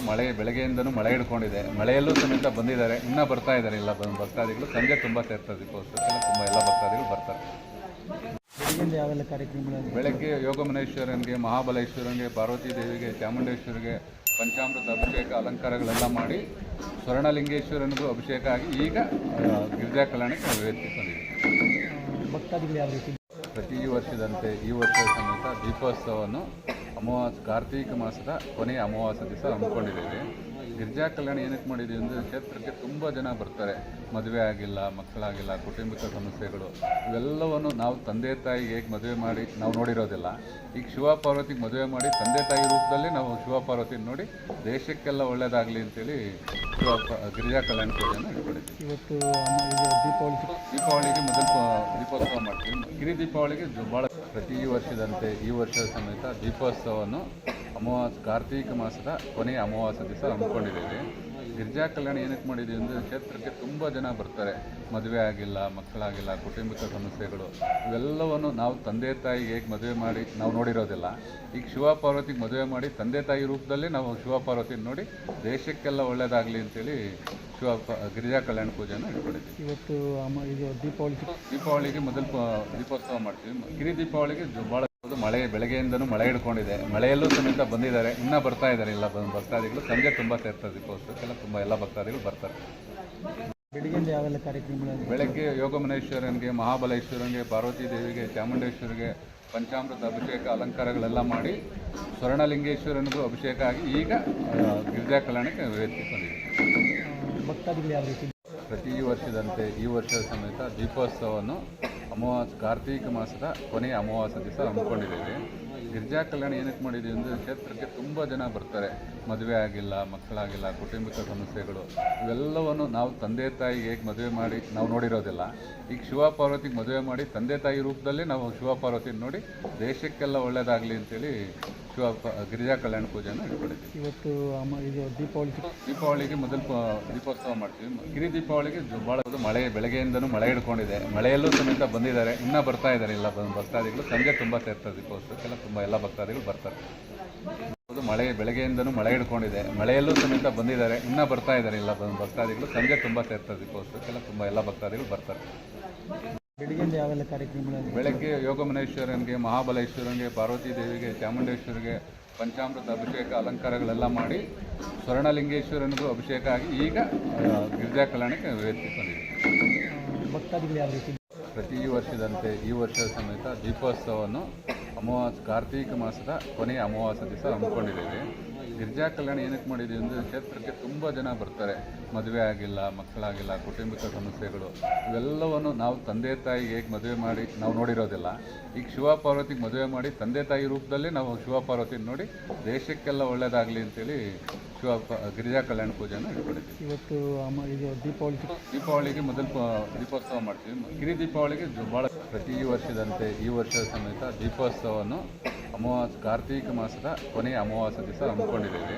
ಹೌದು ಮಳೆ ಬೆಳಗ್ಗೆಯಿಂದನೂ ಮಳೆ ಹಿಡ್ಕೊಂಡಿದೆ. ಮಳೆಯಲ್ಲೂ ಸಮೇತ ಬಂದಿದ್ದಾರೆ. ಇನ್ನೂ ಬರ್ತಾ ಇದ್ದಾರೆ. ಇಲ್ಲ ಬಂದು ಭಕ್ತಾದಿಗಳು. ಸಂಜೆ ತುಂಬ ಸೇರ್ತಾರೆ ದೀಪೋತ್ಸವ ತುಂಬ ಎಲ್ಲ ಭಕ್ತಾದಿಗಳು ಬರ್ತಾರೆ. ಯಾವೆಲ್ಲ ಕಾರ್ಯಕ್ರಮಗಳು ಬೆಳಗ್ಗೆ ಯೋಗಮನೇಶ್ವರನಿಗೆ ಮಹಾಬಲೇಶ್ವರನಿಗೆ ಪಾರ್ವತಿ ದೇವಿಗೆ ಚಾಮುಂಡೇಶ್ವರಿಗೆ ಪಂಚಾಮೃತ ಅಭಿಷೇಕ ಅಲಂಕಾರಗಳೆಲ್ಲ ಮಾಡಿ ಸ್ವರ್ಣಲಿಂಗೇಶ್ವರನಿಗೂ ಅಭಿಷೇಕ ಆಗಿ ಈಗ ಗಿರಿಜಾ ಕಲ್ಯಾಣಕ್ಕೆ ಬಂದಿದೆ ಭಕ್ತಾದಿಗಳು ಯಾವ ರೀತಿ? ಪ್ರತಿ ವರ್ಷದಂತೆ ಈ ವರ್ಷ ಸಮೇತ ದೀಪೋತ್ಸವವನ್ನು ಅಮಾವಾಸ್ಯೆ ಕಾರ್ತೀಕ ಮಾಸದ ಕೊನೆಯ ಅಮಾವಾಸ್ಯೆ ದಿವಸ ಹಮ್ಮಿಕೊಂಡಿದ್ದೀವಿ. ಗಿರಿಜಾ ಕಲ್ಯಾಣ ಏನಕ್ಕೆ ಮಾಡಿದ್ದೀವಿ ಅಂದರೆ ಕ್ಷೇತ್ರಕ್ಕೆ ತುಂಬ ಜನ ಬರ್ತಾರೆ. ಮದುವೆ ಆಗಿಲ್ಲ ಮಕ್ಕಳಾಗಿಲ್ಲ ಕುಟುಂಬಿಕ ಸಮಸ್ಯೆಗಳು ಇವೆಲ್ಲವನ್ನು ನಾವು ತಂದೆ ತಾಯಿ ಹೇಗೆ ಮದುವೆ ಮಾಡಿ ನಾವು ನೋಡಿರೋದಿಲ್ಲ. ಈಗ ಶಿವ ಪಾರ್ವತಿಗೆ ಮದುವೆ ಮಾಡಿ ತಂದೆ ತಾಯಿ ರೂಪದಲ್ಲಿ ನಾವು ಶಿವ ಪಾರ್ವತಿನ ನೋಡಿ ದೇಶಕ್ಕೆಲ್ಲ ಒಳ್ಳೆಯದಾಗಲಿ ಅಂತೇಳಿ ಶಿವ ಗಿರಿಜಾ ಕಲ್ಯಾಣ ಪೂಜೆಯನ್ನು ಇಟ್ಕೊಂಡಿದ್ದೀವಿ ಇವತ್ತು ದೀಪಾವಳಿ. ದೀಪಾವಳಿಗೆ ಮೊದಲು ದೀಪೋತ್ಸವ ಮಾಡ್ತೀವಿ. ಗಿರಿ ದೀಪಾವಳಿಗೆ ಭಾಳ ಪ್ರತಿ ವರ್ಷದಂತೆ ಈ ವರ್ಷದ ಸಮೇತ ದೀಪೋತ್ಸವವನ್ನು ಅಮಾವಾಸ್ಯೆ ಕಾರ್ತೀಕ ಮಾಸದ ಕೊನೆಯ ಅಮಾವಾಸ್ಯೆ ದಿವಸ ಹಮ್ಮಿಕೊಂಡಿದ್ದೇವೆ. ಗಿರಿಜಾ ಕಲ್ಯಾಣ ಏನಕ್ಕೆ ಮಾಡಿದ್ದೀವಿ ಅಂದರೆ ಕ್ಷೇತ್ರಕ್ಕೆ ತುಂಬ ಜನ ಬರ್ತಾರೆ. ಮದುವೆ ಆಗಿಲ್ಲ ಮಕ್ಕಳಾಗಿಲ್ಲ ಕುಟುಂಬಿಕ ಸಮಸ್ಯೆಗಳು. ಇವೆಲ್ಲವನ್ನು ನಾವು ತಂದೆ ತಾಯಿಗೆ ಹೇಗೆ ಮದುವೆ ಮಾಡಿ ನಾವು ನೋಡಿರೋದಿಲ್ಲ. ಈಗ ಶಿವಪಾರ್ವತಿಗೆ ಮದುವೆ ಮಾಡಿ ತಂದೆ ತಾಯಿ ರೂಪದಲ್ಲಿ ನಾವು ಶಿವ ಪಾರ್ವತಿನ ನೋಡಿ ದೇಶಕ್ಕೆಲ್ಲ ಒಳ್ಳೆಯದಾಗಲಿ ಅಂತೇಳಿ ಶಿವ ಗಿರಿಜಾ ಕಲ್ಯಾಣ ಪೂಜೆಯನ್ನು ಇಟ್ಕೊಂಡಿದ್ದೀವಿ ಇವತ್ತು ದೀಪಾವಳಿ ದೀಪಾವಳಿಗೆ ಮೊದಲು ದೀಪೋತ್ಸವ ಮಾಡ್ತೀವಿ. ಕಿರಿ ದೀಪಾವಳಿಗೆ ಭಾಳ ಮಳೆ ಬೆಳಗ್ಗೆಯಿಂದನೂ ಮಳೆ ಹಿಡ್ಕೊಂಡಿದೆ. ಮಳೆಯಲ್ಲೂ ಸಮೇತ ಬಂದಿದ್ದಾರೆ. ಇನ್ನೂ ಬರ್ತಾ ಇದ್ದಾರೆ. ಇಲ್ಲ ಬಂದು ಭಕ್ತಾದಿಗಳು. ಸಂಜೆ ತುಂಬ ಸೇರ್ತಾರೆ ದೀಪೋತ್ಸವಕ್ಕೆಲ್ಲ ತುಂಬ ಎಲ್ಲ ಭಕ್ತಾದಿಗಳು ಬರ್ತಾರೆ. ಬೆಳಗ್ಗೆಯಿಂದ ಯಾವೆಲ್ಲ ಕಾರ್ಯಕ್ರಮಗಳು ಬೆಳಗ್ಗೆ ಯೋಗಮನೇಶ್ವರನಿಗೆ ಮಹಾಬಲೇಶ್ವರನಿಗೆ ಪಾರ್ವತಿ ದೇವಿಗೆ ಚಾಮುಂಡೇಶ್ವರಿಗೆ ಪಂಚಾಮೃತ ಅಭಿಷೇಕ ಅಲಂಕಾರಗಳೆಲ್ಲ ಮಾಡಿ ಸ್ವರ್ಣಲಿಂಗೇಶ್ವರನಿಗೂ ಅಭಿಷೇಕ ಆಗಿ ಈಗ ಗಿರಿಜಾ ಕಲ್ಯಾಣಕ್ಕೆ ಭಕ್ತಾದಿಗಳು ಯಾವ ರೀತಿ ಪ್ರತಿ ವರ್ಷದಂತೆ ಈ ವರ್ಷದ ಸಮೇತ ದೀಪೋತ್ಸವವನ್ನು ಅಮಾವಾಸ್ಯೆ ಕಾರ್ತೀಕ ಮಾಸದ ಕೊನೆಯ ಅಮಾವಾಸ್ಯೆ ದಿವಸ ಹಮ್ಮಿಕೊಂಡಿದ್ದೇವೆ. ಗಿರಿಜಾ ಕಲ್ಯಾಣ ಏನಕ್ಕೆ ಮಾಡಿದ್ದೀವಿ ಅಂದರೆ ಕ್ಷೇತ್ರಕ್ಕೆ ತುಂಬ ಜನ ಬರ್ತಾರೆ. ಮದುವೆ ಆಗಿಲ್ಲ ಮಕ್ಕಳಾಗಿಲ್ಲ ಕುಟುಂಬಿಕ ಸಮಸ್ಯೆಗಳು. ಇವೆಲ್ಲವನ್ನು ನಾವು ತಂದೆ ತಾಯಿಗೆ ಹೇಗೆ ಮದುವೆ ಮಾಡಿ ನಾವು ನೋಡಿರೋದಿಲ್ಲ. ಈಗ ಶಿವ ಪಾರ್ವತಿಗೆ ಮದುವೆ ಮಾಡಿ ತಂದೆ ತಾಯಿ ರೂಪದಲ್ಲಿ ನಾವು ಶಿವ ಪಾರ್ವತಿನ ನೋಡಿ ದೇಶಕ್ಕೆಲ್ಲ ಒಳ್ಳೆಯದಾಗಲಿ ಅಂತೇಳಿ ಶಿವ ಗಿರಿಜಾ ಕಲ್ಯಾಣ ಪೂಜೆಯನ್ನು ಇಟ್ಕೊಂಡಿದ್ದೀವಿ. ಇವತ್ತು ಇದು ದೀಪಾವಳಿ ದೀಪಾವಳಿಗೆ ಮೊದಲು ದೀಪೋತ್ಸವ ಮಾಡ್ತೀವಿ. ಕಿರಿ ದೀಪಾವಳಿಗೆ ಭಾಳ ಮಳೆ ಬೆಳಗ್ಗೆಯಿಂದನೂ ಮಳೆ ಹಿಡ್ಕೊಂಡಿದೆ. ಮಳೆಯಲ್ಲೂ ಸಮೇತ ಬಂದಿದ್ದಾರೆ. ಇನ್ನೂ ಬರ್ತಾ ಇದ್ದಾರೆ. ಇಲ್ಲ ಬಂದು ಭಕ್ತಾದಿಗಳು ಸಂಜೆ ತುಂಬ ಸೇರ್ತಾರೆ ದೀಪೋತ್ಸವಕ್ಕೆಲ್ಲ ತುಂಬ ಎಲ್ಲ ಭಕ್ತಾದಿಗಳು ಬರ್ತಾರೆ. ಮಳೆ ಬೆಳಗ್ಗೆಯಿಂದನೂ ಮಳೆ ಹಿಡ್ಕೊಂಡಿದೆ. ಮಳೆಯಲ್ಲೂ ಸಮೇತ ಬಂದಿದ್ದಾರೆ. ಇನ್ನೂ ಬರ್ತಾ ಇದ್ದಾರೆ ಎಲ್ಲ ಭಕ್ತಾದಿಗಳು. ಸಂಜೆ ತುಂಬ ಸೇರ್ತಾರೆ ದೀಪೋತ್ಸವಕ್ಕೆಲ್ಲ ತುಂಬ ಎಲ್ಲ ಭಕ್ತಾದಿಗಳು ಬರ್ತಾರೆ. ಬೆಳಗ್ಗೆಯಿಂದ ಯಾವೆಲ್ಲ ಕಾರ್ಯಕ್ರಮಗಳು ಬೆಳಗ್ಗೆ ಯೋಗಮನೇಶ್ವರನಿಗೆ ಮಹಾಬಲೇಶ್ವರನಿಗೆ ಪಾರ್ವತಿ ದೇವಿಗೆ ಚಾಮುಂಡೇಶ್ವರಿಗೆ ಪಂಚಾಮೃತ ಅಭಿಷೇಕ ಅಲಂಕಾರಗಳೆಲ್ಲ ಮಾಡಿ ಸ್ವರ್ಣಲಿಂಗೇಶ್ವರನಿಗೂ ಅಭಿಷೇಕ ಆಗಿ ಈಗ ಗಿರಿಜಾ ಕಲ್ಯಾಣಕ್ಕೆ ಬಂದಿದೆ ಪ್ರತಿ ವರ್ಷದಂತೆ ಈ ವರ್ಷ ಸಮೇತ ದೀಪೋತ್ಸವವನ್ನು ಅಮಾವಾಸ್ಯೆ, ಕಾರ್ತೀಕ ಮಾಸದ ಕೊನೆಯ ಅಮಾವಾಸ್ಯ ದಿವಸ ಹಮ್ಮಿಕೊಂಡಿದ್ದೇವೆ. ಗಿರಿಜಾ ಕಲ್ಯಾಣ ಏನಕ್ಕೆ ಮಾಡಿದ್ದೀವಿ ಅಂದರೆ ಕ್ಷೇತ್ರಕ್ಕೆ ತುಂಬ ಜನ ಬರ್ತಾರೆ. ಮದುವೆ ಆಗಿಲ್ಲ, ಮಕ್ಕಳಾಗಿಲ್ಲ, ಕುಟುಂಬಿಕ ಸಮಸ್ಯೆಗಳು, ಇವೆಲ್ಲವನ್ನು ನಾವು ತಂದೆ ತಾಯಿಗೆ ಹೇಗೆ ಮದುವೆ ಮಾಡಿ ನಾವು ನೋಡಿರೋದಿಲ್ಲ. ಈಗ ಶಿವ ಪಾರ್ವತಿಗೆ ಮದುವೆ ಮಾಡಿ ತಂದೆ ತಾಯಿ ರೂಪದಲ್ಲಿ ನಾವು ಶಿವ ಪಾರ್ವತಿನ ನೋಡಿ ದೇಶಕ್ಕೆಲ್ಲ ಒಳ್ಳೆಯದಾಗಲಿ ಅಂತೇಳಿ ಶಿವ ಗಿರಿಜಾ ಕಲ್ಯಾಣ ಪೂಜೆಯನ್ನು ಇಟ್ಕೊಂಡಿದ್ದೀವಿ ಇವತ್ತು ಅಮ್ಮ ಇದು ದೀಪಾವಳಿ ದೀಪಾವಳಿಗೆ ಮೊದಲು ದೀಪೋತ್ಸವ ಮಾಡ್ತೀವಿ. ಗಿರಿ ದೀಪಾವಳಿಗೆ ಭಾಳ ಪ್ರತಿ ವರ್ಷದಂತೆ ಈ ವರ್ಷದ ಸಮೇತ ದೀಪೋತ್ಸವವನ್ನು ಅಮಾವಾಸ್ಯ ಕಾರ್ತೀಕ ಮಾಸದ ಕೊನೆಯ ಅಮಾವಾಸ್ಯ ದಿವಸ ಹಮ್ಮಿಕೊಂಡಿದ್ದೇವೆ.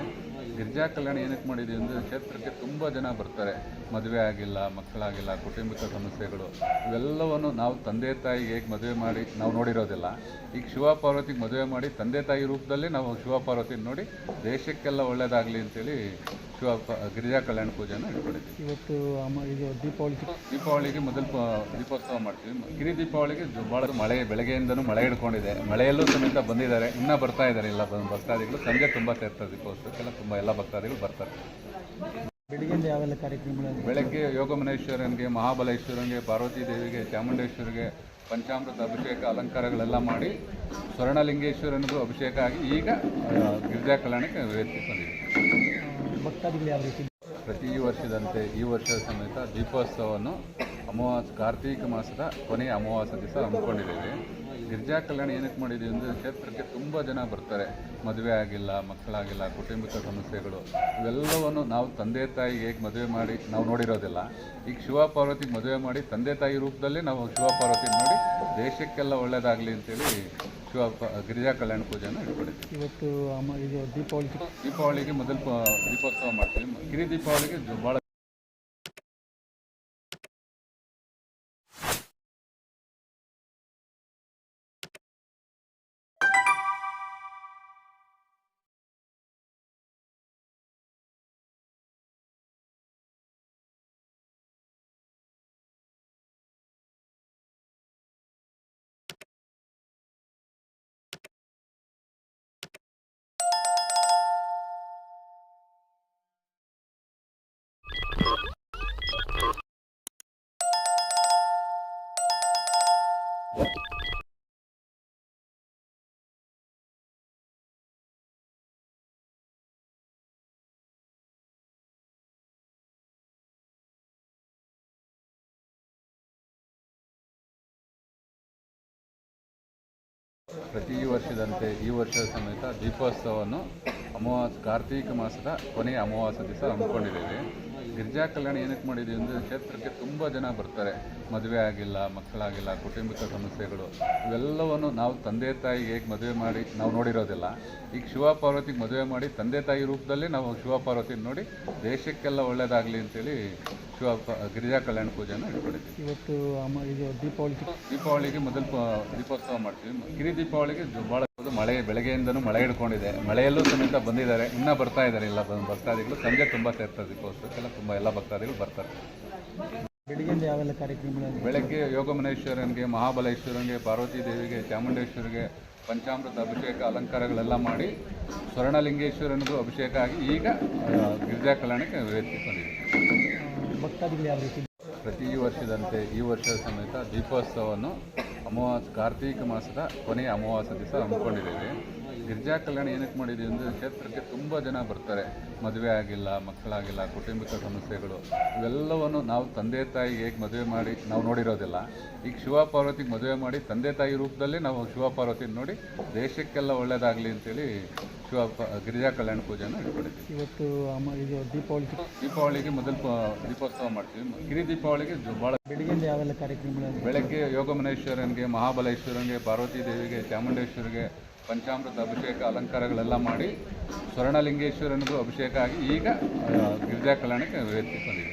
ಗಿರಿಜಾ ಕಲ್ಯಾಣ ಏನಕ್ಕೆ ಮಾಡಿದ್ದೀವಿ ಅಂದರೆ ಕ್ಷೇತ್ರಕ್ಕೆ ತುಂಬ ಜನ ಬರ್ತಾರೆ. ಮದುವೆ ಆಗಿಲ್ಲ ಮಕ್ಕಳಾಗಿಲ್ಲ ಕುಟುಂಬಿಕ ಸಮಸ್ಯೆಗಳು. ಇವೆಲ್ಲವನ್ನು ನಾವು ತಂದೆ ತಾಯಿಗೆ ಹೇಗೆ ಮದುವೆ ಮಾಡಿ ನಾವು ನೋಡಿರೋದಿಲ್ಲ. ಈಗ ಶಿವ ಪಾರ್ವತಿಗೆ ಮದುವೆ ಮಾಡಿ ತಂದೆ ತಾಯಿ ರೂಪದಲ್ಲಿ ನಾವು ಶಿವ ಪಾರ್ವತಿ ನೋಡಿ ದೇಶಕ್ಕೆಲ್ಲ ಒಳ್ಳೆಯದಾಗಲಿ ಅಂತೇಳಿ ಶಿವ ಗಿರಿಜಾ ಕಲ್ಯಾಣ ಪೂಜೆನ ಇಟ್ಕೊಂಡಿದ್ದೀವಿ ಇವತ್ತು ಇದು ದೀಪಾವಳಿ ದೀಪಾವಳಿಗೆ ಮೊದಲು ದೀಪೋತ್ಸವ ಮಾಡ್ತೀವಿ. ಗಿರಿ ದೀಪಾವಳಿಗೆ ಭಾಳ ಮಳೆ ಬೆಳಗ್ಗೆಯಿಂದನೂ ಮಳೆ ಹಿಡ್ಕೊಂಡಿದೆ. ಮಳೆಯಲ್ಲೂ ಸಮೇತ ಬಂದಿದ್ದಾರೆ. ಇನ್ನೂ ಬರ್ತಾ ಇದ್ದಾರೆ. ಇಲ್ಲ ಬಂದು ಭಕ್ತಾದಿಗಳು ಸಂಜೆ ತುಂಬ ಸೇರ್ತಾರೆ ದೀಪೋತ್ಸವಕ್ಕೆಲ್ಲ ತುಂಬ ಎಲ್ಲ ಭಕ್ತಾದಿಗಳು ಬರ್ತಾರೆ. ಬೆಳಿಗ್ಗೆ ಯಾವೆಲ್ಲ ಕಾರ್ಯಕ್ರಮಗಳು? ಬೆಳಗ್ಗೆ ಯೋಗಮನೇಶ್ವರನಿಗೆ ಮಹಾಬಲೇಶ್ವರನಿಗೆ ಪಾರ್ವತಿ ದೇವಿಗೆ ಚಾಮುಂಡೇಶ್ವರಿಗೆ ಪಂಚಾಮೃತ ಅಭಿಷೇಕ ಅಲಂಕಾರಗಳೆಲ್ಲ ಮಾಡಿ ಸ್ವರ್ಣಲಿಂಗೇಶ್ವರನಿಗೂ ಅಭಿಷೇಕ ಆಗಿ ಈಗ ಗಿರಿಜಾ ಕಲ್ಯಾಣಕ್ಕೆ ವ್ಯಕ್ತಿ ಬಂದಿದೆ ಪ್ರತಿ ವರ್ಷದಂತೆ ಈ ವರ್ಷ ಸಮೇತ ದೀಪೋತ್ಸವವನ್ನು ಅಮಾವಾಸ್ಯ ಕಾರ್ತೀಕ ಮಾಸದ ಕೊನೆಯ ಅಮಾವಾಸ್ಯ ದಿವಸ ಹಮ್ಮಿಕೊಂಡಿದ್ದೇವೆ. ಗಿರಿಜಾ ಕಲ್ಯಾಣ ಏನಕ್ಕೆ ಮಾಡಿದ್ದೀವಿ ಅಂದರೆ ಕ್ಷೇತ್ರಕ್ಕೆ ತುಂಬ ಜನ ಬರ್ತಾರೆ. ಮದುವೆ ಆಗಿಲ್ಲ ಮಕ್ಕಳಾಗಿಲ್ಲ ಕುಟುಂಬಿಕ ಸಮಸ್ಯೆಗಳು ಇವೆಲ್ಲವನ್ನು ನಾವು ತಂದೆ ತಾಯಿ ಹೇಗೆ ಮದುವೆ ಮಾಡಿ ನಾವು ನೋಡಿರೋದಿಲ್ಲ. ಈಗ ಶಿವ ಪಾರ್ವತಿಗೆ ಮದುವೆ ಮಾಡಿ ತಂದೆ ತಾಯಿ ರೂಪದಲ್ಲಿ ನಾವು ಶಿವ ಪಾರ್ವತಿ ನೋಡಿ ದೇಶಕ್ಕೆಲ್ಲ ಒಳ್ಳೆಯದಾಗಲಿ ಅಂತೇಳಿ ಶಿವ ಗಿರಿಜಾ ಕಲ್ಯಾಣ ಪೂಜೆಯನ್ನು ಇಟ್ಕೊಂಡಿದ್ದೀವಿ ಇವತ್ತು ಇದು ದೀಪಾವಳಿ ದೀಪಾವಳಿಗೆ ಮೊದಲು ದೀಪೋತ್ಸವ ಮಾಡ್ತೀವಿ. ಕಿರಿ ದೀಪಾವಳಿಗೆ ಭಾಳ ಪ್ರತಿ ವರ್ಷದಂತೆ ಈ ವರ್ಷ ಸಮೇತ ದೀಪೋತ್ಸವವನ್ನು ಅಮಾವಾಸ್ ಕಾರ್ತೀಕ ಮಾಸದ ಕೊನೆಯ ಅಮಾವಾಸ್ಯ ದಿವಸ ಹಮ್ಮಿಕೊಂಡಿದ್ದೇವೆ. ಗಿರಿಜಾ ಕಲ್ಯಾಣ ಏನಕ್ಕೆ ಮಾಡಿದೀವಿ ಅಂದರೆ ಕ್ಷೇತ್ರಕ್ಕೆ ತುಂಬ ಜನ ಬರ್ತಾರೆ. ಮದುವೆ ಆಗಿಲ್ಲ ಮಕ್ಕಳಾಗಿಲ್ಲ ಕುಟುಂಬಿಕ ಸಮಸ್ಯೆಗಳು. ಇವೆಲ್ಲವನ್ನು ನಾವು ತಂದೆ ತಾಯಿಗೆ ಹೇಗೆ ಮದುವೆ ಮಾಡಿ ನಾವು ನೋಡಿರೋದಿಲ್ಲ. ಈಗ ಶಿವ ಪಾರ್ವತಿಗೆ ಮದುವೆ ಮಾಡಿ ತಂದೆ ತಾಯಿ ರೂಪದಲ್ಲಿ ನಾವು ಶಿವ ಪಾರ್ವತಿ ನೋಡಿ ದೇಶಕ್ಕೆಲ್ಲ ಒಳ್ಳೆಯದಾಗಲಿ ಅಂತೇಳಿ ಶಿವ ಗಿರಿಜಾ ಕಲ್ಯಾಣ ಪೂಜೆನ ಇಟ್ಕೊಂಡಿದ್ದೀವಿ ಇವತ್ತು ಇದು ದೀಪಾವಳಿ ದೀಪಾವಳಿಗೆ ಮೊದಲು ದೀಪೋತ್ಸವ ಮಾಡ್ತೀವಿ. ಕಿರಿ ದೀಪಾವಳಿಗೆ ಭಾಳ ಮಳೆ ಬೆಳಗ್ಗೆಯಿಂದನೂ ಮಳೆ ಹಿಡ್ಕೊಂಡಿದೆ. ಮಳೆಯಲ್ಲೂ ಸಮೇತ ಬಂದಿದ್ದಾರೆ. ಇನ್ನೂ ಬರ್ತಾ ಇದ್ದಾರೆ ಎಲ್ಲ ಭಕ್ತಾದಿಗಳು. ಸಂಜೆ ತುಂಬ ದೀಪೋತ್ಸವಕ್ಕೆಲ್ಲ ತುಂಬ ಎಲ್ಲ ಭಕ್ತಾದಿಗಳು ಬರ್ತಾರೆ. ಬೆಳಿಗ್ಗೆಯಿಂದ ಯಾವೆಲ್ಲ ಕಾರ್ಯಕ್ರಮಗಳು ಬೆಳಗ್ಗೆ ಯೋಗಮನೇಶ್ವರನಿಗೆ ಮಹಾಬಲೇಶ್ವರನಿಗೆ ಪಾರ್ವತಿ ದೇವಿಗೆ ಚಾಮುಂಡೇಶ್ವರಿಗೆ ಪಂಚಾಮೃತ ಅಭಿಷೇಕ ಅಲಂಕಾರಗಳೆಲ್ಲ ಮಾಡಿ ಸ್ವರ್ಣಲಿಂಗೇಶ್ವರನಿಗೂ ಅಭಿಷೇಕ ಆಗಿ ಈಗ ಗಿರಿಜಾ ಕಲ್ಯಾಣಕ್ಕೆ ಭಕ್ತಾದಿಗಳು ಯಾವ ರೀತಿ? ಪ್ರತಿ ವರ್ಷದಂತೆ ಈ ವರ್ಷದ ಸಮೇತ ದೀಪೋತ್ಸವವನ್ನು ಅಮಾವಾಸ್ಯೆ ಕಾರ್ತೀಕ ಮಾಸದ ಕೊನೆಯ ಅಮಾವಾಸ್ಯೆ ದಿವಸ ಹಮ್ಮಿಕೊಂಡಿದ್ದೇವೆ ಗಿರಿಜಾ ಕಲ್ಯಾಣ ಏನಕ್ಕೆ ಮಾಡಿದೆ ಅಂದರೆ ಕ್ಷೇತ್ರಕ್ಕೆ ತುಂಬ ಜನ ಬರ್ತಾರೆ. ಮದುವೆ ಆಗಿಲ್ಲ ಮಕ್ಕಳಾಗಿಲ್ಲ ಕುಟುಂಬಿಕ ಸಮಸ್ಯೆಗಳು. ಇವೆಲ್ಲವನ್ನು ನಾವು ತಂದೆ ತಾಯಿಗೆ ಹೇಗೆ ಮದುವೆ ಮಾಡಿ ನಾವು ನೋಡಿರೋದಿಲ್ಲ. ಈಗ ಶಿವ ಪಾರ್ವತಿಗೆ ಮದುವೆ ಮಾಡಿ ತಂದೆ ತಾಯಿ ರೂಪದಲ್ಲಿ ನಾವು ಶಿವ ಪಾರ್ವತಿನ ನೋಡಿ ದೇಶಕ್ಕೆಲ್ಲ ಒಳ್ಳೆಯದಾಗಲಿ ಅಂತೇಳಿ ಶಿವ ಗಿರಿಜಾ ಕಲ್ಯಾಣ ಪೂಜೆನ ಇಟ್ಕೊಂಡಿದ್ದೀವಿ ಇವತ್ತು ಇದು ದೀಪಾವಳಿ ದೀಪಾವಳಿಗೆ ಮೊದಲು ದೀಪೋತ್ಸವ ಮಾಡ್ತೀವಿ. ಗಿರಿ ದೀಪಾವಳಿಗೆ ಭಾಳ ಬೆಳಿಗ್ಗೆ ಯಾವೆಲ್ಲ ಕಾರ್ಯಕ್ರಮಗಳು ಬೆಳಗ್ಗೆ ಯೋಗಮನೇಶ್ವರನಿಗೆ ಮಹಾಬಲೇಶ್ವರನಿಗೆ ಪಾರ್ವತಿ ದೇವಿಗೆ ಚಾಮುಂಡೇಶ್ವರಿಗೆ ಪಂಚಾಮೃತ ಅಭಿಷೇಕ ಅಲಂಕಾರಗಳೆಲ್ಲ ಮಾಡಿ ಸ್ವರ್ಣಲಿಂಗೇಶ್ವರನಿಗೂ ಅಭಿಷೇಕ ಆಗಿ ಈಗ ಗಿರಿಜಾ ಕಲ್ಯಾಣಕ್ಕೆ ಬಂದಿದೆ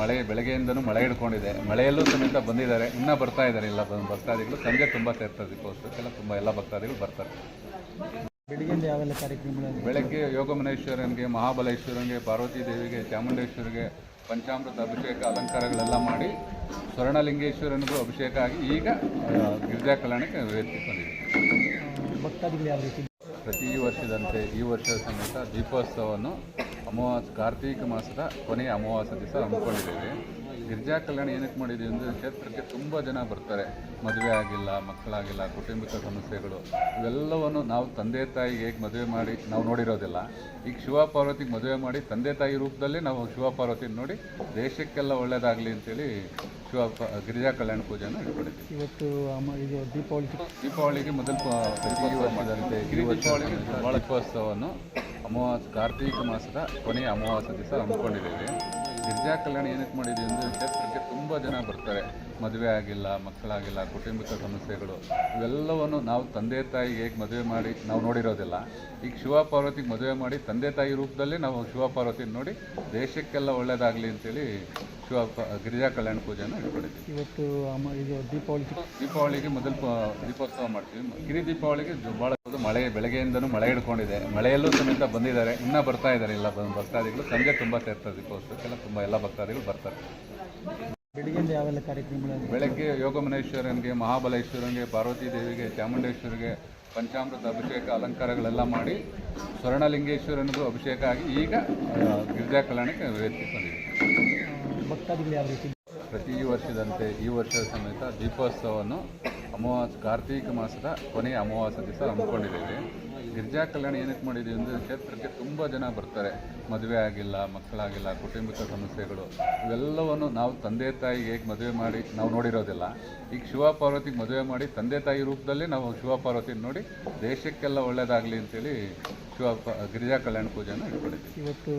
ಮಳೆ, ಬೆಳಗ್ಗೆಯಿಂದನೂ ಮಳೆ ಹಿಡ್ಕೊಂಡಿದೆ. ಮಳೆಯಲ್ಲೂ ಸಮೇತ ಬಂದಿದ್ದಾರೆ. ಇನ್ನೂ ಬರ್ತಾ ಇದ್ದಾರೆ ಬಂದು ಭಕ್ತಾದಿಗಳು. ಸಂಜೆ ತುಂಬ ಸೇರ್ತಾರೆ ದೀಪೋತ್ಸವಕ್ಕೆಲ್ಲ ತುಂಬ ಎಲ್ಲ ಭಕ್ತಾದಿಗಳು ಬರ್ತಾರೆ. ಬೆಳಗ್ಗೆಯಿಂದ ಯಾವೆಲ್ಲ ಕಾರ್ಯಕ್ರಮಗಳು ಬೆಳಗ್ಗೆ ಯೋಗಮನೇಶ್ವರನಿಗೆ, ಮಹಾಬಲೇಶ್ವರನಿಗೆ ಪಾರ್ವತಿ ದೇವಿಗೆ ಚಾಮುಂಡೇಶ್ವರಿಗೆ ಪಂಚಾಮೃತ ಅಭಿಷೇಕ ಅಲಂಕಾರಗಳೆಲ್ಲ ಮಾಡಿ ಸ್ವರ್ಣಲಿಂಗೇಶ್ವರನಿಗೂ ಅಭಿಷೇಕ ಆಗಿ ಈಗ ಗಿರಿಜಾ ಕಲ್ಯಾಣಕ್ಕೆ ವೇದಿಕೆ ಬಂದಿದೆ. ಪ್ರತಿ ವರ್ಷದಂತೆ ಈ ವರ್ಷ ಸಮೇತ ದೀಪೋತ್ಸವವನ್ನು ಅಮಾವಾಸ್ಯೆ ಕಾರ್ತೀಕ ಮಾಸದ ಕೊನೆಯ ಅಮಾವಾಸ್ಯ ದಿವಸ ಹಮ್ಮಿಕೊಂಡಿದ್ದೇವೆ. ಗಿರಿಜಾ ಕಲ್ಯಾಣ ಏನಕ್ಕೆ ಮಾಡಿದೆ ಅಂದರೆ ಕ್ಷೇತ್ರಕ್ಕೆ ತುಂಬ ಜನ ಬರ್ತಾರೆ ಮದುವೆ ಆಗಿಲ್ಲ ಮಕ್ಕಳಾಗಿಲ್ಲ ಕುಟುಂಬಿಕ ಸಮಸ್ಯೆಗಳು ಇವೆಲ್ಲವನ್ನು ನಾವು ತಂದೆ ತಾಯಿಗೆ ಹೇಗೆ ಮದುವೆ ಮಾಡಿ ನಾವು ನೋಡಿರೋದಿಲ್ಲ ಈಗ ಶಿವ ಪಾರ್ವತಿಗೆ ಮದುವೆ ಮಾಡಿ ತಂದೆ ತಾಯಿ ರೂಪದಲ್ಲಿ ನಾವು ಶಿವ ಪಾರ್ವತಿನ ನೋಡಿ ದೇಶಕ್ಕೆಲ್ಲ ಒಳ್ಳೆಯದಾಗಲಿ ಅಂತೇಳಿ ಶಿವ ಗಿರಿಜಾ ಕಲ್ಯಾಣ ಪೂಜೆನ ಇಟ್ಕೊಂಡಿದ್ದೀವಿ ಇವತ್ತು ಇದು ದೀಪಾವಳಿ ದೀಪಾವಳಿಗೆ ಮೊದಲು ದೀಪಾವಳಿಗೆ ಬಾಳಕೋತ್ಸವವನ್ನು ಅಮಾವಾಸ್ಯ ಅಮಾವಾಸ್ಯೆ ಕಾರ್ತೀಕ ಮಾಸದ ಕೊನೆಯ ಅಮಾವಾಸ್ಯ ದಿವಸ ಹಮ್ಮಿಕೊಂಡಿದ್ದೇವೆ ಗಿರಿಜಾ ಕಲ್ಯಾಣ ಏನಕ್ಕೆ ಮಾಡಿದ್ದೀವಿ ಅಂದರೆ ಕ್ಷೇತ್ರಕ್ಕೆ ತುಂಬ ಜನ ಬರ್ತಾರೆ. ಮದುವೆ ಆಗಿಲ್ಲ, ಮಕ್ಕಳಾಗಿಲ್ಲ, ಕುಟುಂಬಿಕ ಸಮಸ್ಯೆಗಳು. ಇವೆಲ್ಲವನ್ನು ನಾವು ತಂದೆ ತಾಯಿಗೆ ಹೇಗೆ ಮದುವೆ ಮಾಡಿ ನಾವು ನೋಡಿರೋದಿಲ್ಲ. ಈಗ ಶಿವ ಪಾರ್ವತಿಗೆ ಮದುವೆ ಮಾಡಿ ತಂದೆ ತಾಯಿ ರೂಪದಲ್ಲಿ ನಾವು ಶಿವ ಪಾರ್ವತಿ ನೋಡಿ ದೇಶಕ್ಕೆಲ್ಲ ಒಳ್ಳೆಯದಾಗಲಿ ಅಂತೇಳಿ ಶಿವ ಗಿರಿಜಾ ಕಲ್ಯಾಣ ಪೂಜೆಯನ್ನು ಇಟ್ಕೊಂಡಿದ್ದೀವಿ ಇವತ್ತು ಇದು ದೀಪಾವಳಿ ದೀಪಾವಳಿಗೆ ಮೊದಲು ದೀಪೋತ್ಸವ ಮಾಡ್ತೀವಿ. ಗಿರಿ ದೀಪಾವಳಿಗೆ ಭಾಳ ಮಳೆ ಬೆಳಗ್ಗೆಯಿಂದನೂ ಮಳೆ ಹಿಡ್ಕೊಂಡಿದೆ. ಮಳೆಯಲ್ಲೂ ಸಮೇತ ಬಂದಿದ್ದಾರೆ. ಇನ್ನೂ ಬರ್ತಾ ಇದ್ದಾರೆ ಇಲ್ಲ ಬಂದು ಭಕ್ತಾದಿಗಳು. ಸಂಜೆ ತುಂಬ ಸೇರ್ತಾರೆ ದೀಪೋತ್ಸವಕ್ಕೆಲ್ಲ. ತುಂಬ ಎಲ್ಲ ಭಕ್ತಾದಿಗಳು ಬರ್ತಾರೆ. ಬೆಳಗ್ಗೆಯಿಂದ ಯಾವೆಲ್ಲ ಕಾರ್ಯಕ್ರಮಗಳು ಬೆಳಗ್ಗೆ ಯೋಗಮನೇಶ್ವರನಿಗೆ ಮಹಾಬಲೇಶ್ವರನಿಗೆ ಪಾರ್ವತಿ ದೇವಿಗೆ ಚಾಮುಂಡೇಶ್ವರಿಗೆ ಪಂಚಾಮೃತ ಅಭಿಷೇಕ ಅಲಂಕಾರಗಳೆಲ್ಲ ಮಾಡಿ ಸ್ವರ್ಣಲಿಂಗೇಶ್ವರನಿಗೂ ಅಭಿಷೇಕ ಆಗಿ ಈಗ ಗಿರಿಜಾ ಕಲ್ಯಾಣಕ್ಕೆ ಬಂದಿದೆ ಭಕ್ತಾದಿಗಳು ಯಾವ ರೀತಿ ಪ್ರತಿ ವರ್ಷದಂತೆ ಈ ವರ್ಷದ ಸಮೇತ ದೀಪೋತ್ಸವವನ್ನು ಅಮಾವಾಸ್ಯ ಕಾರ್ತೀಕ ಮಾಸದ ಕೊನೆಯ ಅಮಾವಾಸ್ಯ ದಿವಸ ಹಮ್ಮಿಕೊಂಡಿದ್ದೇವೆ. ಗಿರಿಜಾ ಕಲ್ಯಾಣ ಏನಕ್ಕೆ ಮಾಡಿದೀವಿ ಅಂದರೆ ಕ್ಷೇತ್ರಕ್ಕೆ ತುಂಬ ಜನ ಬರ್ತಾರೆ. ಮದುವೆ ಆಗಿಲ್ಲ ಮಕ್ಕಳಾಗಿಲ್ಲ ಕುಟುಂಬಿಕ ಸಮಸ್ಯೆಗಳು ಇವೆಲ್ಲವನ್ನು ನಾವು ತಂದೆ ತಾಯಿಗೆ ಹೇಗೆ ಮದುವೆ ಮಾಡಿ ನಾವು ನೋಡಿರೋದಿಲ್ಲ. ಈಗ ಶಿವ ಪಾರ್ವತಿಗೆ ಮದುವೆ ಮಾಡಿ ತಂದೆ ತಾಯಿ ರೂಪದಲ್ಲಿ ನಾವು ಶಿವ ಪಾರ್ವತಿನ ನೋಡಿ ದೇಶಕ್ಕೆಲ್ಲ ಒಳ್ಳೆಯದಾಗಲಿ ಅಂತೇಳಿ ಶಿವ ಗಿರಿಜಾ ಕಲ್ಯಾಣ ಪೂಜೆನ ಇಟ್ಕೊಂಡಿದ್ದೀವಿ. ಇವತ್ತು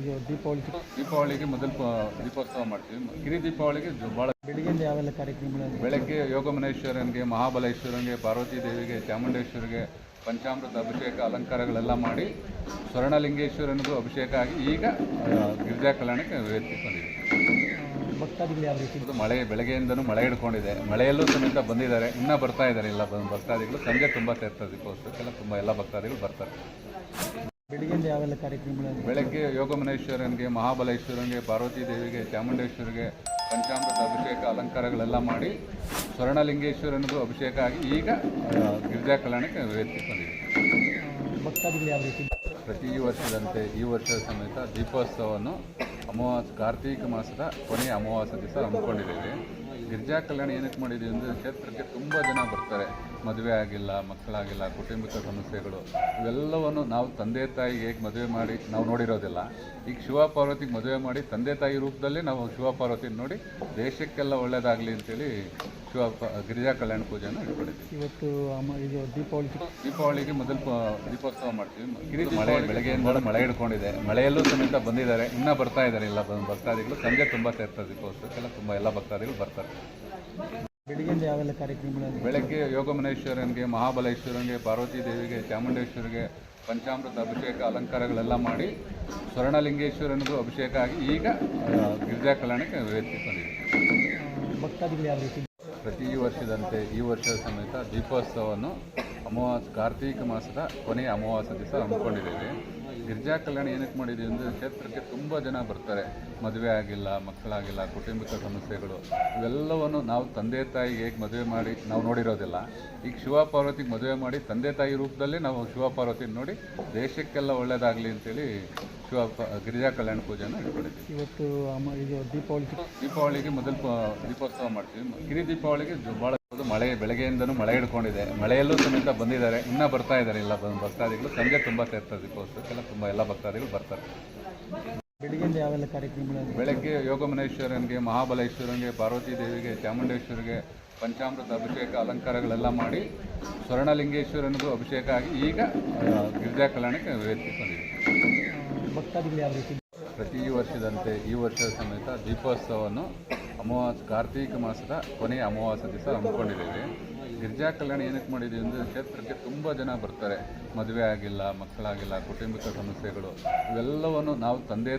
ಇದು ದೀಪಾವಳಿ ದೀಪಾವಳಿಗೆ ಮೊದಲು ದೀಪೋತ್ಸವ ಮಾಡ್ತೀವಿ. ಗಿರಿ ದೀಪಾವಳಿಗೆ ಭಾಳ ಬೆಳಿಗ್ಗೆಯಿಂದ ಯಾವೆಲ್ಲ ಕಾರ್ಯಕ್ರಮಗಳು? ಬೆಳಗ್ಗೆ ಯೋಗಮನೇಶ್ವರನಿಗೆ ಮಹಾಬಲೇಶ್ವರನಿಗೆ ಪಾರ್ವತಿ ದೇವಿಗೆ ಚಾಮುಂಡೇಶ್ವರಿಗೆ ಪಂಚಾಮೃತ ಅಭಿಷೇಕ ಅಲಂಕಾರಗಳೆಲ್ಲ ಮಾಡಿ ಸ್ವರ್ಣಲಿಂಗೇಶ್ವರನಿಗೂ ಅಭಿಷೇಕ ಆಗಿ ಈಗ ಗಿರಿಜಾ ಕಲ್ಯಾಣಕ್ಕೆ ವೇದಿಕೆ ಬಂದಿದೆ ಮಳೆ ಬೆಳಗ್ಗೆಯಿಂದನೂ ಮಳೆ ಹಿಡ್ಕೊಂಡಿದೆ. ಮಳೆಯಲ್ಲೂ ಸಮೇತ ಬಂದಿದ್ದಾರೆ. ಇನ್ನೂ ಬರ್ತಾ ಇದ್ದಾರೆ ಇಲ್ಲ ಬಂದು ಭಕ್ತಾದಿಗಳು. ಸಂಜೆ ತುಂಬ ಸೇರ್ತದೆ ದೀಪೋತ್ಸವಕ್ಕೆಲ್ಲ ತುಂಬ ಎಲ್ಲ ಭಕ್ತಾದಿಗಳು ಬರ್ತಾರೆ. ಬೆಳಿಗ್ಗೆಯಿಂದ ಯಾವೆಲ್ಲ ಕಾರ್ಯಕ್ರಮಗಳು ಬೆಳಗ್ಗೆ ಯೋಗಮನೇಶ್ವರನಿಗೆ ಮಹಾಬಲೇಶ್ವರನಿಗೆ ಪಾರ್ವತಿ ದೇವಿಗೆ ಚಾಮುಂಡೇಶ್ವರಿಗೆ ಪಂಚಾಮೃತ ಅಭಿಷೇಕ ಅಲಂಕಾರಗಳೆಲ್ಲ ಮಾಡಿ ಸ್ವರ್ಣಲಿಂಗೇಶ್ವರನಿಗೂ ಅಭಿಷೇಕ ಆಗಿ ಈಗ ಗಿರಿಜಾ ಕಲ್ಯಾಣಕ್ಕೆ ರೀತಿ? ಪ್ರತಿ ವರ್ಷದಂತೆ ಈ ವರ್ಷದ ಸಮೇತ ದೀಪೋತ್ಸವವನ್ನು ಅಮಾವಾಸ್ ಕಾರ್ತೀಕ ಮಾಸದ ಕೊನೆಯ ಅಮಾವಾಸ್ಯೆ ದಿವಸ ಹಮ್ಮಿಕೊಂಡಿದ್ದೇವೆ. ಗಿರಿಜಾ ಕಲ್ಯಾಣ ಏನಕ್ಕೆ ಮಾಡಿದ್ದೀವಿ ಅಂದರೆ ಕ್ಷೇತ್ರಕ್ಕೆ ತುಂಬ ಜನ ಬರ್ತಾರೆ. ಮದುವೆ ಆಗಿಲ್ಲ ಮಕ್ಕಳಾಗಿಲ್ಲ ಕುಟುಂಬಿಕ ಸಮಸ್ಯೆಗಳು ಇವೆಲ್ಲವನ್ನು ನಾವು ತಂದೆ ತಾಯಿಗೆ ಹೇಗೆ ಮದುವೆ ಮಾಡಿ ನಾವು ನೋಡಿರೋದಿಲ್ಲ. ಈಗ ಶಿವ ಪಾರ್ವತಿಗೆ ಮದುವೆ ಮಾಡಿ ತಂದೆ ತಾಯಿ ರೂಪದಲ್ಲಿ ನಾವು ಶಿವ ಪಾರ್ವತಿನ ನೋಡಿ ದೇಶಕ್ಕೆಲ್ಲ ಒಳ್ಳೇದಾಗಲಿ ಅಂತೇಳಿ ಶಿವ ಗಿರಿಜಾ ಕಲ್ಯಾಣ ಪೂಜೆನ ಇಟ್ಕೊಂಡಿದ್ದೀವಿ ಇವತ್ತು ಇದು ದೀಪಾವಳಿ ದೀಪಾವಳಿಗೆ ಮೊದಲು ದೀಪೋತ್ಸವ ಮಾಡ್ತೀವಿ. ಮಳೆ ಬೆಳಗ್ಗೆಯಿಂದ ಮಳೆ ಹಿಡ್ಕೊಂಡಿದೆ. ಮಳೆಯಲ್ಲೂ ಸಮೇತ ಬಂದಿದ್ದಾರೆ. ಇನ್ನೂ ಬರ್ತಾ ಇದ್ದಾರೆ. ಇಲ್ಲ ಬಂದ್- ಭಕ್ತಾದಿಗಳು. ಸಂಜೆ ತುಂಬ ಸೇರ್ತಾರೆ ದೀಪೋತ್ಸವಕ್ಕೆಲ್ಲ ತುಂಬ ಎಲ್ಲ ಭಕ್ತಾದಿಗಳು ಬರ್ತಾರೆ. ಬೆಳಿಗ್ಗೆಯಿಂದ ಯಾವೆಲ್ಲ ಕಾರ್ಯಕ್ರಮಗಳು ಬೆಳಗ್ಗೆ ಯೋಗಮನೇಶ್ವರನಿಗೆ ಮಹಾಬಲೇಶ್ವರನಿಗೆ ಪಾರ್ವತಿ ದೇವಿಗೆ ಚಾಮುಂಡೇಶ್ವರಿಗೆ ಪಂಚಾಮೃತ ಅಭಿಷೇಕ ಅಲಂಕಾರಗಳೆಲ್ಲ ಮಾಡಿ ಸ್ವರ್ಣಲಿಂಗೇಶ್ವರನಿಗೂ ಅಭಿಷೇಕ ಆಗಿ ಈಗ ಗಿರಿಜಾ ಕಲ್ಯಾಣಕ್ಕೆ ಬಂದಿದೆ ಭಕ್ತಾದಿಗಳು ಯಾವ ರೀತಿ ಪ್ರತಿ ವರ್ಷದಂತೆ ಈ ವರ್ಷದ ಸಮೇತ ದೀಪೋತ್ಸವವನ್ನು ಅಮಾವಾಸ್ಯೆ ಕಾರ್ತೀಕ ಮಾಸದ ಕೊನೆಯ ಅಮಾವಾಸ್ಯ ದಿವಸ ಹಮ್ಮಿಕೊಂಡಿದ್ದೇವೆ. ಗಿರಿಜಾ ಕಲ್ಯಾಣ ಏನಕ್ಕೆ ಮಾಡಿದೀವಿ ಅಂದರೆ ಕ್ಷೇತ್ರಕ್ಕೆ ತುಂಬ ಜನ ಬರ್ತಾರೆ. ಮದುವೆ ಆಗಿಲ್ಲ ಮಕ್ಕಳಾಗಿಲ್ಲ ಕುಟುಂಬಿಕ ಸಮಸ್ಯೆಗಳು. ಇವೆಲ್ಲವನ್ನು ನಾವು ತಂದೆ ತಾಯಿಗೆ ಹೇಗೆ ಮದುವೆ ಮಾಡಿ ನಾವು ನೋಡಿರೋದಿಲ್ಲ. ಈಗ ಶಿವ ಪಾರ್ವತಿಗೆ ಮದುವೆ ಮಾಡಿ ತಂದೆ ತಾಯಿ ರೂಪದಲ್ಲಿ ನಾವು ಶಿವ ಪಾರ್ವತಿನ ನೋಡಿ ದೇಶಕ್ಕೆಲ್ಲ ಒಳ್ಳೆಯದಾಗಲಿ ಅಂತೇಳಿ ಶಿವ ಗಿರಿಜಾ ಕಲ್ಯಾಣ ಪೂಜೆನ ಇಟ್ಕೊಂಡಿದ್ದೀವಿ. ಇವತ್ತು ದೀಪಾವಳಿ ದೀಪಾವಳಿಗೆ ಮೊದಲು ದೀಪೋತ್ಸವ ಮಾಡ್ತೀವಿ. ಗಿರಿ ದೀಪಾವಳಿಗೆ ಜೊ- ಭಾಳ ಮಳೆ ಬೆಳಗ್ಗೆಯಿಂದನೂ ಮಳೆ ಹಿಡ್ಕೊಂಡಿದೆ. ಮಳೆಯಲ್ಲೂ ಸಮೇತ ಬಂದಿದ್ದಾರೆ. ಇನ್ನೂ ಬರ್ತಾ ಇದ್ದಾರೆ ಎಲ್ಲ ಭಕ್ತಾದಿಗಳು. ಸಂಜೆ ತುಂಬ ಸೇರ್ತದೆ ದೀಪೋತ್ಸವಕ್ಕೆಲ್ಲ ತುಂಬ ಎಲ್ಲ ಭಕ್ತಾದಿಗಳು ಬರ್ತಾರೆ. ಬೆಳಿಗ್ಗೆಯಿಂದ ಯಾವೆಲ್ಲ ಕಾರ್ಯಕ್ರಮಗಳು ಬೆಳಗ್ಗೆ ಯೋಗಮನೇಶ್ವರನಿಗೆ ಮಹಾಬಲೇಶ್ವರನಿಗೆ ಪಾರ್ವತಿ ದೇವಿಗೆ ಚಾಮುಂಡೇಶ್ವರಿಗೆ ಪಂಚಾಮೃತ ಅಭಿಷೇಕ ಅಲಂಕಾರಗಳೆಲ್ಲ ಮಾಡಿ ಸ್ವರ್ಣಲಿಂಗೇಶ್ವರನಿಗೂ ಅಭಿಷೇಕ ಆಗಿ ಈಗ ಗಿರಿಜಾ ಕಲ್ಯಾಣಕ್ಕೆ ವೇದಿಕೆ ಬಂದಿದೆ ಪ್ರತಿ ವರ್ಷದಂತೆ ಈ ವರ್ಷದ ಸಮೇತ ದೀಪೋತ್ಸವವನ್ನು ಅಮಾವಾಸ್ಯೆ, ಕಾರ್ತೀಕ ಮಾಸದ ಕೊನೆಯ ಅಮಾವಾಸ್ಯೆ ದಿವಸ ಹಮ್ಮಿಕೊಂಡಿದ್ದೀವಿ ಗಿರಿಜಾ ಕಲ್ಯಾಣ ಏನಕ್ಕೆ ಮಾಡಿದ್ದೀವಿ ಅಂದರೆ ಕ್ಷೇತ್ರಕ್ಕೆ ತುಂಬ ಜನ ಬರ್ತಾರೆ. ಮದುವೆ ಆಗಿಲ್ಲ, ಮಕ್ಕಳಾಗಿಲ್ಲ, ಕುಟುಂಬಿಕ ಸಮಸ್ಯೆಗಳು, ಇವೆಲ್ಲವನ್ನು ನಾವು ತಂದೆ